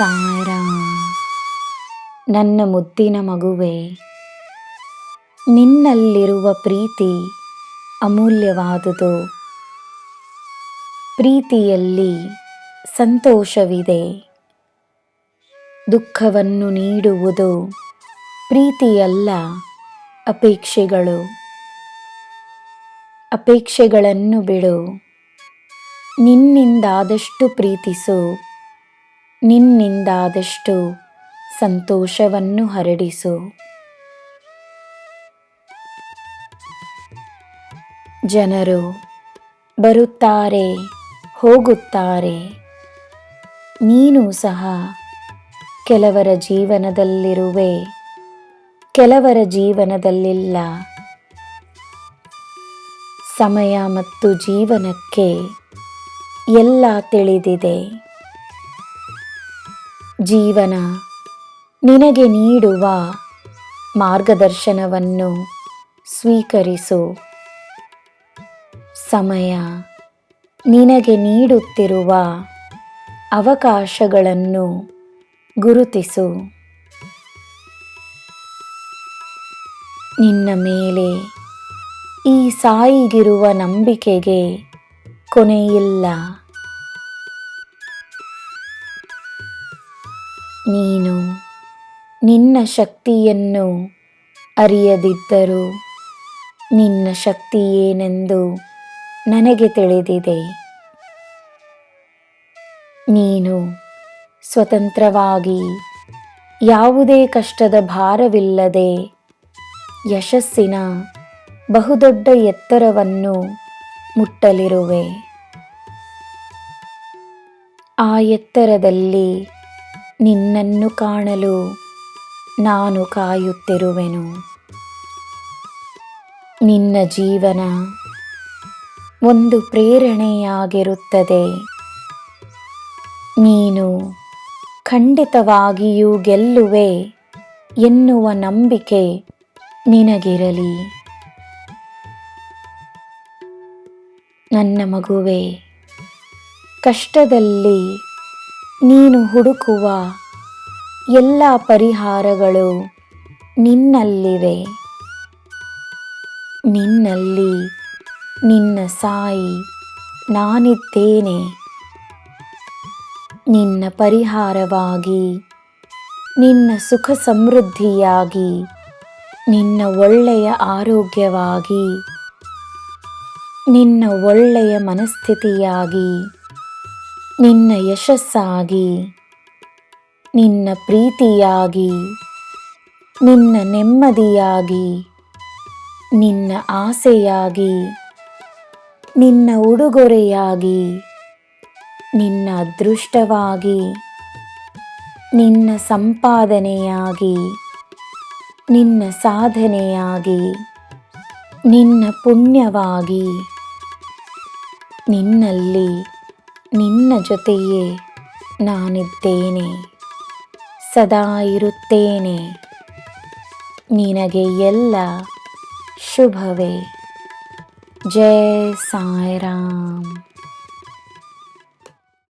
ಸಾಯ್ರಾಮ್ ನನ್ನ ಮುದ್ದಿನ ಮಗುವೆ, ನಿನ್ನಲ್ಲಿರುವ ಪ್ರೀತಿ ಅಮೂಲ್ಯವಾದುದು. ಪ್ರೀತಿಯಲ್ಲಿ ಸಂತೋಷವಿದೆ. ದುಃಖವನ್ನು ನೀಡುವುದು ಪ್ರೀತಿಯಲ್ಲ, ಅಪೇಕ್ಷೆಗಳು. ಅಪೇಕ್ಷೆಗಳನ್ನು ಬಿಡು. ನಿನ್ನಿಂದಾದಷ್ಟು ಪ್ರೀತಿಸು. ನಿನ್ನಿಂದಾದಷ್ಟು ಸಂತೋಷವನ್ನು ಹರಡಿಸು. ಜನರು ಬರುತ್ತಾರೆ, ಹೋಗುತ್ತಾರೆ. ನೀನು ಸಹ ಕೆಲವರ ಜೀವನದಲ್ಲಿರುವೆ, ಕೆಲವರ ಜೀವನದಲ್ಲಿಲ್ಲ. ಸಮಯ ಮತ್ತು ಜೀವನಕ್ಕೆ ಎಲ್ಲ ತಿಳಿದಿದೆ. ಜೀವನ ನಿನಗೆ ನೀಡುವ ಮಾರ್ಗದರ್ಶನವನ್ನು ಸ್ವೀಕರಿಸು. ಸಮಯ ನಿನಗೆ ನೀಡುತ್ತಿರುವ ಅವಕಾಶಗಳನ್ನು ಗುರುತಿಸು. ನಿನ್ನ ಮೇಲೆ ಈ ಸಾಯಿಗಿರುವ ನಂಬಿಕೆಗೆ ಕೊನೆಯಿಲ್ಲ. ನೀನು ನಿನ್ನ ಶಕ್ತಿಯನ್ನು ಅರಿಯದಿದ್ದರೂ ನಿನ್ನ ಶಕ್ತಿ ಏನೆಂದು ನನಗೆ ತಿಳಿದಿದೆ. ನೀನು ಸ್ವತಂತ್ರವಾಗಿ ಯಾವುದೇ ಕಷ್ಟದ ಭಾರವಿಲ್ಲದೆ ಯಶಸ್ಸಿನ ಬಹುದೊಡ್ಡ ಎತ್ತರವನ್ನು ಮುಟ್ಟಲಿರುವೆ. ಆ ಎತ್ತರದಲ್ಲಿ ನಿನ್ನನ್ನು ಕಾಣಲು ನಾನು ಕಾಯುತ್ತಿರುವೆನು. ನಿನ್ನ ಜೀವನ ಒಂದು ಪ್ರೇರಣೆಯಾಗಿರುತ್ತದೆ. ನೀನು ಖಂಡಿತವಾಗಿಯೂ ಗೆಲ್ಲುವೆ ಎನ್ನುವ ನಂಬಿಕೆ ನಿನಗಿರಲಿ. ನನ್ನ ಮಗುವೆ, ಕಷ್ಟದಲ್ಲಿ ನೀನು ಹುಡುಕುವ ಎಲ್ಲ ಪರಿಹಾರಗಳು ನಿನ್ನಲ್ಲಿವೆ. ನಿನ್ನಲ್ಲಿ ನಿನ್ನ ಸಾಯಿ ನಾನಿದ್ದೇನೆ. ನಿನ್ನ ಪರಿಹಾರವಾಗಿ, ನಿನ್ನ ಸುಖ ಸಮೃದ್ಧಿಯಾಗಿ, ನಿನ್ನ ಒಳ್ಳೆಯ ಆರೋಗ್ಯವಾಗಿ, ನಿನ್ನ ಒಳ್ಳೆಯ ಮನಸ್ಥಿತಿಯಾಗಿ ನಿನ್ನ ಯಶಸ್ಸಾಗಿ, ನಿನ್ನ ಪ್ರೀತಿಯಾಗಿ, ನಿನ್ನ ನೆಮ್ಮದಿಯಾಗಿ, ನಿನ್ನ ಆಸೆಯಾಗಿ, ನಿನ್ನ ಉಡುಗೊರೆಯಾಗಿ, ನಿನ್ನ ಅದೃಷ್ಟವಾಗಿ, ನಿನ್ನ ಸಂಪಾದನೆಯಾಗಿ, ನಿನ್ನ ಸಾಧನೆಯಾಗಿ, ನಿನ್ನ ಪುಣ್ಯವಾಗಿ ನಿನ್ನಲ್ಲಿ ನಿನ್ನ ಜೊತೆಯೇ ನಾನಿದ್ದೇನೆ ಸದಾ ಇರುತ್ತೇನೆ. ನಿನಗೆ ಎಲ್ಲ ಶುಭವೇ. ಜಯ ಸಾಯಿರಾಮ್.